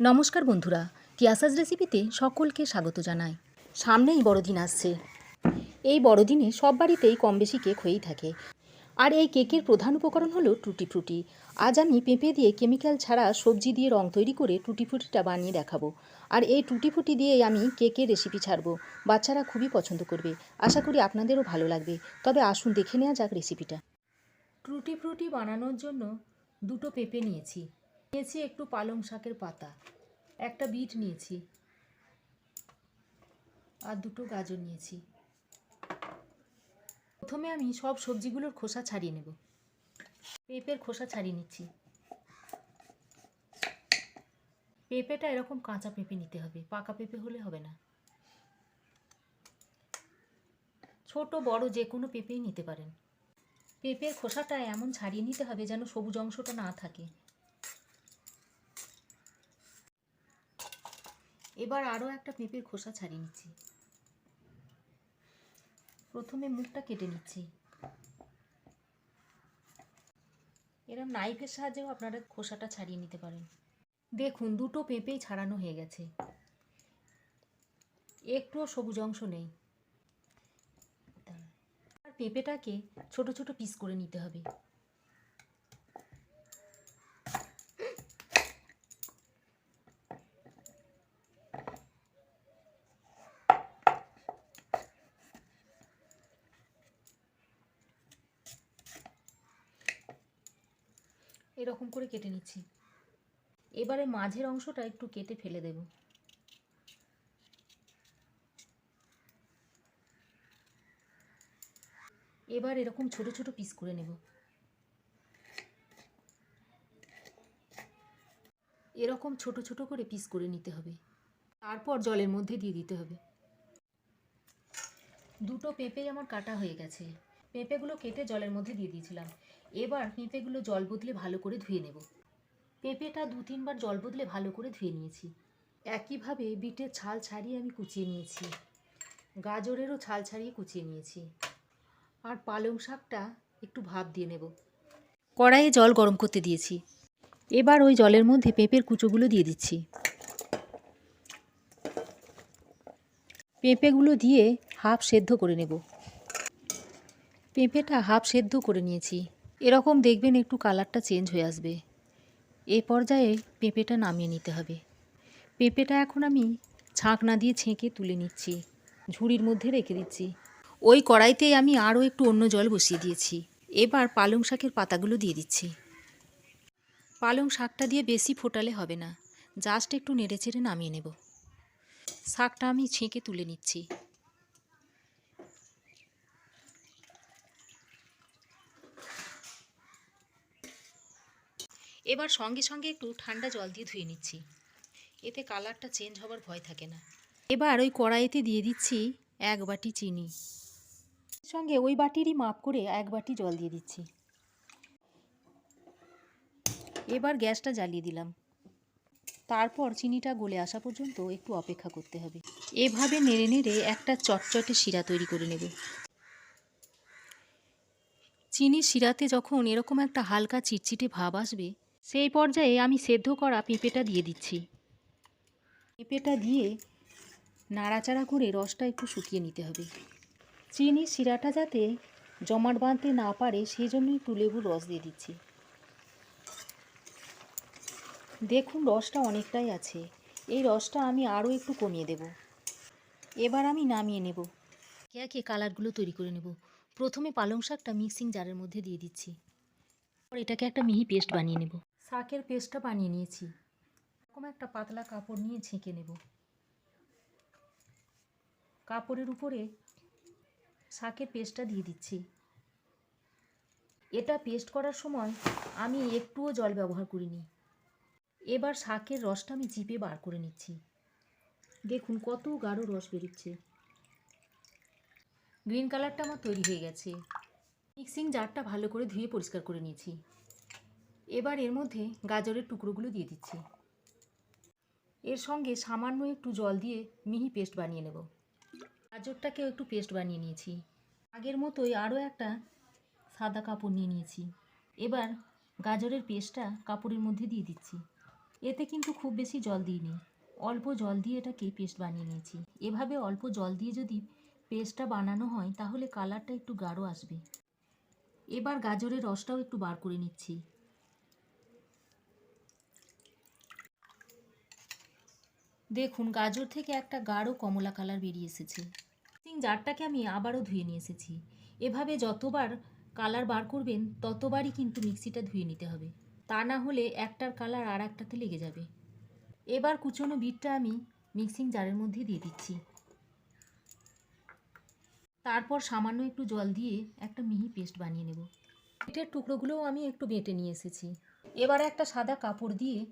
নমস্কার বন্ধুরা টিয়াসাজ রেসিপিতে সকলকে স্বাগত জানাই। সামনেই বড়দিন আসছে। এই বড়দিনে সব বাড়িতেই কম বেশি কেক হয়েই থাকে। আর এই কেকের প্রধান উপকরণ হলো টুটি ফ্রুটি। আজ আমি পেঁপে দিয়ে কেমিক্যাল ছাড়া সবজি দিয়ে রং তৈরি করে টুটি ফ্রুটিটা বানিয়ে দেখাবো। আর এই টুটি ফ্রুটি দিয়েই আমি কেকের রেসিপি ছাড়বো। বাচ্চারা খুবই পছন্দ করবে। আশা করি আপনাদেরও ভালো লাগবে। তবে আসুন দেখে নেওয়া যাক রেসিপিটা। টুটি ফ্রুটি বানানোর জন্য দুটো পেঁপে নিয়েছি। নিয়েছি একটু পালং শাকের পাতা। একটা বিট নিয়েছি। আর দুটো গাজর নিয়েছি। প্রথমে আমি সব সবজিগুলোর খোসা ছাড়িয়ে নেব। পেঁপের খোসা ছাড়িয়ে নিচ্ছি। পেঁপেটা এরকম কাঁচা পেঁপে নিতে হবে, পাকা পেঁপে হলে হবে না। ছোট, বড় যে কোনো পেঁপেই নিতে পারেন। পেঁপের খোসাটা এমন ছাড়িয়ে নিতে হবে যেন সবুজ অংশটা না থাকে। এবার আরও একটা পেঁপের খোসা ছাড়িয়ে নিচ্ছি। প্রথমে মুখটা কেটে নিচ্ছি। এরম নাইফের সাহায্যেও আপনারা খোসাটা ছাড়িয়ে নিতে পারেন। দেখুন, দুটো পেঁপেই ছাড়ানো হয়ে গেছে। একটুও সবুজ অংশ নেই। পেঁপেটাকে ছোট ছোট পিস করে নিতে হবে। এরকম করে কেটে নিচ্ছি। এবারে মাঝের অংশটা একটু কেটে ফেলে দেব। এবার এরকম ছোট ছোট পিস করে নেব। এরকম ছোট ছোট করে পিস করে নিতে হবে। তারপর জলের মধ্যে দিয়ে দিতে হবে। দুটো পেঁপেই আমার কাটা হয়ে গেছে। পেঁপেগুলো কেটে জলের মধ্যে দিয়ে দিয়েছিলাম। এবার পেঁপেগুলো জল বদলে ভালো করে ধুয়ে নেব। পেঁপেটা দু তিনবার জল বদলে ভালো করে ধুয়ে নিয়েছি। একইভাবে বিটের ছাল ছাড়িয়ে আমি কুচিয়ে নিয়েছি। গাজরেরও ছাল ছাড়িয়ে কুচিয়ে নিয়েছি। আর পালং শাকটা একটু ভাপ দিয়ে নেব। কড়াইয়ে জল গরম করতে দিয়েছি। এবার ওই জলের মধ্যে পেঁপের কুচোগুলো দিয়ে দিচ্ছি। পেঁপেগুলো দিয়ে হাফ সেদ্ধ করে নেব। পেঁপেটা হাফ সেদ্ধ করে নিয়েছি। এরকম দেখবেন একটু কালারটা চেঞ্জ হয়ে আসবে। এ পর্যায়ে পেঁপেটা নামিয়ে নিতে হবে। পেঁপেটা এখন আমি ছাঁকনা দিয়ে ছেঁকে তুলে নিচ্ছি। ঝুড়ির মধ্যে রেখে দিচ্ছি। ওই কড়াইতেই আমি আরও একটু অন্য জল বসিয়ে দিয়েছি। এবার পালং শাকের পাতাগুলো দিয়ে দিচ্ছি। পালং শাকটা দিয়ে বেশি ফোটালে হবে না। জাস্ট একটু নেড়ে চেড়ে নামিয়ে নেব। শাকটা আমি ছেঁকে তুলে নিচ্ছি। এবার সঙ্গে সঙ্গে একটু ঠান্ডা জল দিয়ে ধুয়ে নিচ্ছি। এতে কালারটা চেঞ্জ হবার ভয় থাকে না। এবার ওই কড়াইতে দিয়ে দিচ্ছি এক বাটি চিনি। সঙ্গে ওই বাটিরই মাপ করে এক বাটি জল দিয়ে দিচ্ছি। এবার গ্যাসটা জ্বালিয়ে দিলাম। তারপর চিনিটা গলে আসা পর্যন্ত একটু অপেক্ষা করতে হবে। এভাবে নেড়ে নেড়ে একটা চটচটে শিরা তৈরি করে নেবে। চিনির শিরাতে যখন এরকম একটা হালকা চিটচিটে ভাব আসবে সেই পর্যায়ে আমি সেদ্ধ করা পেঁপেটা দিয়ে দিচ্ছি। পেঁপেটা দিয়ে নাড়াচাড়া করে রসটা একটু শুকিয়ে নিতে হবে। চিনির শিরাটা যাতে জমাট বাঁধতে না পারে, সেই জন্য একটু লেবুর রস দিয়ে দিচ্ছি। দেখুন রসটা অনেকটাই আছে। এই রসটা আমি আরও একটু কমিয়ে দেব। এবার আমি নামিয়ে নেব। কে কে কালারগুলো তৈরি করে নেব। প্রথমে পালং শাকটা মিক্সিং জারের মধ্যে দিয়ে দিচ্ছি। এটাকে একটা মিহি পেস্ট বানিয়ে নেব। শাকের পেস্টটা বানিয়ে নিয়েছি। এরকম একটা পাতলা কাপড় নিয়ে ছেঁকে নেব। কাপড়ের উপরে শাকের পেস্টটা দিয়ে দিচ্ছি। এটা পেস্ট করার সময় আমি একটুও জল ব্যবহার করিনি। এবার শাকের রসটা আমি চিপে বার করে নিচ্ছি। দেখুন কত গাঢ় রস বেরোচ্ছে। গ্রিন কালারটা আমার তৈরি হয়ে গেছে। মিক্সিং জারটা ভালো করে ধুয়ে পরিষ্কার করে নিয়েছি। এবার এর মধ্যে গাজরের টুকরোগুলো দিয়ে দিচ্ছি। এর সঙ্গে সামান্য একটু জল দিয়ে মিহি পেস্ট বানিয়ে নেব। গাজরটাকেও একটু পেস্ট বানিয়ে নিয়েছি। আগের মতোই আরও একটা সাদা কাপড় নিয়ে নিয়েছি। এবার গাজরের পেস্টটা কাপড়ের মধ্যে দিয়ে দিচ্ছি। এতে কিন্তু খুব বেশি জল দিইনি। অল্প জল দিয়ে এটাকে পেস্ট বানিয়ে নিয়েছি। এভাবে অল্প জল দিয়ে যদি পেস্টটা বানানো হয়, তাহলে কালারটা একটু গাঢ় আসবে। এবার গাজরের রসটাও একটু বার করে নিচ্ছি। দেখুন, গাজর থেকে একটা গাঢ় কমলা কালার বেরিয়ে এসেছে। মিক্সিং জারটাকে আমি আবারও ধুয়ে নিয়ে এসেছি। এভাবে যতবার কালার বার করবেন, ততবারই কিন্তু মিক্সিটা ধুয়ে নিতে হবে। তা না হলে একটার কালার আর একটাতে লেগে যাবে। এবার কুচনো বিটটা আমি মিক্সিং জারের মধ্যে দিয়ে দিচ্ছি। তারপর সামান্য একটু জল দিয়ে একটা মিহি পেস্ট বানিয়ে নেব। বিটের টুকরোগুলোও আমি একটু বেটে নিয়ে এসেছি। এবার একটা সাদা কাপড় দিয়ে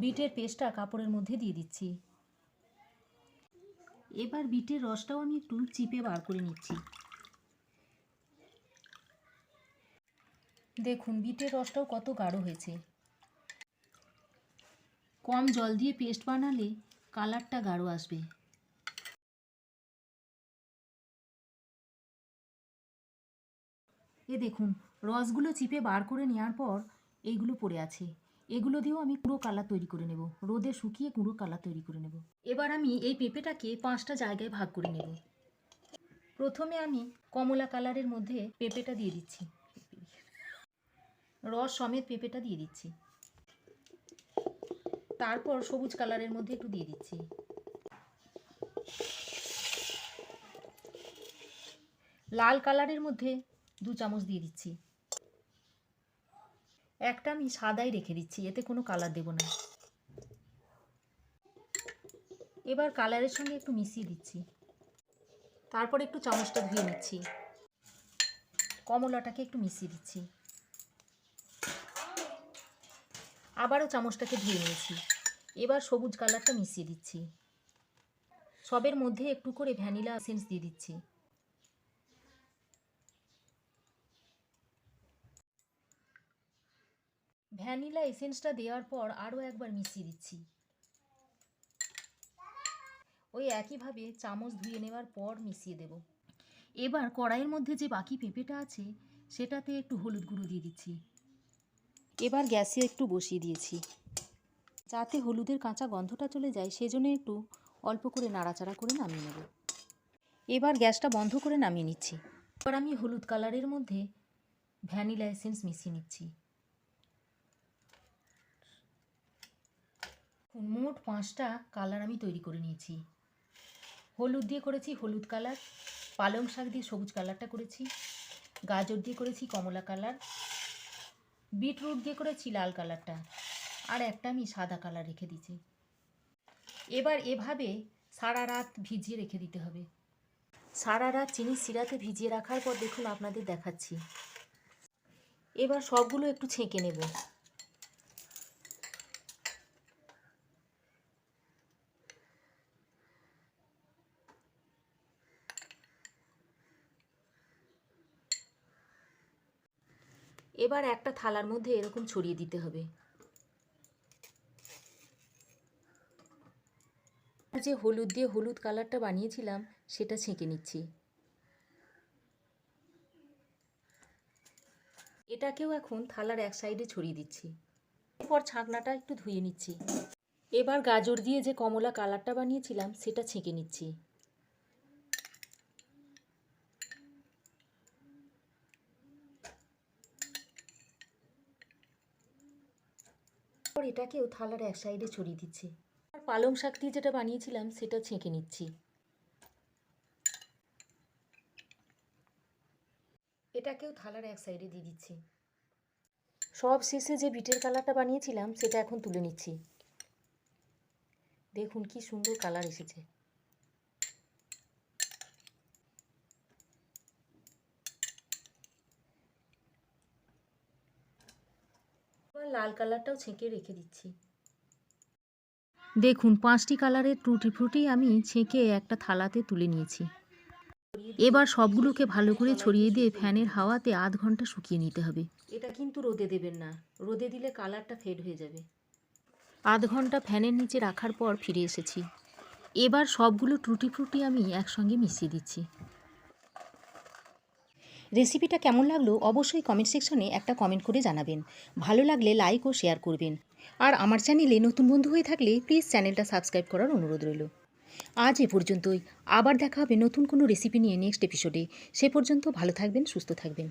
বিটের পেস্টটা কাপড়ের মধ্যে দিয়ে দিচ্ছি। এবার বিটের রসটাও আমি একটু চিপে বার করে নিচ্ছি। দেখুন, বিটের রসটাও কত গাঢ় হয়েছে। কম জল দিয়ে পেস্ট বানালে কালারটা গাঢ় আসবে। এ দেখুন, রসগুলো চিপে বার করে নেওয়ার পর এইগুলো পড়ে আছে। এগুলো দিয়েও আমি পুরো কালার তৈরি করে নেব। রোদে শুকিয়ে পুরো কালার তৈরি করে নেব। এবার আমি এই পেঁপেটাকে পাঁচটা জায়গায় ভাগ করে নেব। প্রথমে আমি কমলা কালারের মধ্যে পেঁপেটা দিয়ে দিচ্ছি। রস সমেত পেঁপেটা দিয়ে দিচ্ছি। তারপর সবুজ কালারের মধ্যে একটু দিয়ে দিচ্ছি। লাল কালারের মধ্যে দু চামচ দিয়ে দিচ্ছি। একটা আমি সাদাই রেখে দিচ্ছি, এতে কোনো কালার দেব না। এবার কালারের সঙ্গে একটু মিশিয়ে দিচ্ছি। তারপর একটু চামচটা ধুয়ে নিচ্ছি। কমলাটাকে একটু মিশিয়ে দিচ্ছি। আবারও চামচটাকে ধুয়ে নিয়েছি। এবার সবুজ কালারটা মিশিয়ে দিচ্ছি। সবের মধ্যে একটু করে ভ্যানিলা এসেন্স দিয়ে দিচ্ছি। ভ্যানিলা এসেন্সটা দেওয়ার পর আরও একবার মিশিয়ে দিচ্ছি। ওই একইভাবে চামচ ধুয়ে নেওয়ার পর মিশিয়ে দেব। এবার কড়াইয়ের মধ্যে যে বাকি পেঁপেটা আছে, সেটাতে একটু হলুদ গুঁড়ো দিয়ে দিচ্ছি। এবার গ্যাসে একটু বসিয়ে দিয়েছি। যাতে হলুদের কাঁচা গন্ধটা চলে যায়, সেজন্য একটু অল্প করে নাড়াচাড়া করে নামিয়ে নেব। এবার গ্যাসটা বন্ধ করে নামিয়ে নিচ্ছি। এবার আমি হলুদ কালারের মধ্যে ভ্যানিলা এসেন্স মিশিয়ে নিচ্ছি। মোট পাঁচটা কালার আমি তৈরি করে নিয়েছি। হলুদ দিয়ে করেছি হলুদ কালার, পালং শাক দিয়ে সবুজ কালারটা করেছি, গাজর দিয়ে করেছি কমলা কালার, বিটরুট দিয়ে করেছি লাল কালারটা, আর একটা আমি সাদা কালার রেখে দিয়েছি। এবার এভাবে সারা রাত ভিজিয়ে রেখে দিতে হবে। সারা রাত চিনি সিরাতে ভিজিয়ে রাখার পর দেখুন আপনাদের দেখাচ্ছি। এবার সবগুলো একটু ছেঁকে নেব। এবার একটা থালার মধ্যে এরকম ছড়িয়ে দিতে হবে। যে হলুদ দিয়ে হলুদ কালারটা বানিয়েছিলাম, সেটা ছেঁকে নিচ্ছি। এটাকেও এখন থালার এক সাইডে ছড়িয়ে দিচ্ছি। এরপর ছাকনাটা একটু ধুয়ে নিচ্ছি। এবার গাজর দিয়ে যে কমলা কালারটা বানিয়েছিলাম, সেটা ছেঁকে নিচ্ছি। এরপর এটাকেও থালার এক সাইডে ছড়িয়ে দিচ্ছি। আর পালং শাক দিয়ে যেটা বানিয়েছিলাম, সেটা ছেঁকে নিচ্ছি। এটাকেও থালার এক সাইডে দিয়ে দিচ্ছি। সব শেষে যে বিটের কালারটা বানিয়েছিলাম, সেটা এখন তুলে নিচ্ছি। দেখুন কি সুন্দর কালার এসেছে। লাল কালারটাও ছেঁকে রেখে দিচ্ছি। দেখুন পাঁচটি কালারের টুটি ফ্রুটি আমি ছেঁকে একটা থালাতে তুলে নিয়েছি। এবার সবগুলোকে ভালো করে ছড়িয়ে দিয়ে ফ্যানের হাওয়াতে আধ ঘণ্টা শুকিয়ে নিতে হবে। এটা কিন্তু রোদে দেবেন না। রোদে দিলে কালারটা ফেড হয়ে যাবে। আধ ঘণ্টা ফ্যানের নিচে রাখার পর ফিরে এসেছি। এবার সবগুলো টুটি ফ্রুটি আমি একসঙ্গে মিশিয়ে দিচ্ছি। রেসিপিটা কেমন লাগল অবশ্যই কমেন্ট সেকশনে একটা কমেন্ট করে জানাবেন। ভালো লাগলে লাইক ও শেয়ার করবেন। আর আমার চ্যানেলে নতুন বন্ধু হয়ে থাকলে প্লিজ চ্যানেলটা সাবস্ক্রাইব করার অনুরোধ রইল। আজ এ পর্যন্তই। আবার দেখা হবে নতুন কোনো রেসিপি নিয়ে নেক্সট এপিসোডে সে পর্যন্ত ভালো থাকবেন, সুস্থ থাকবেন।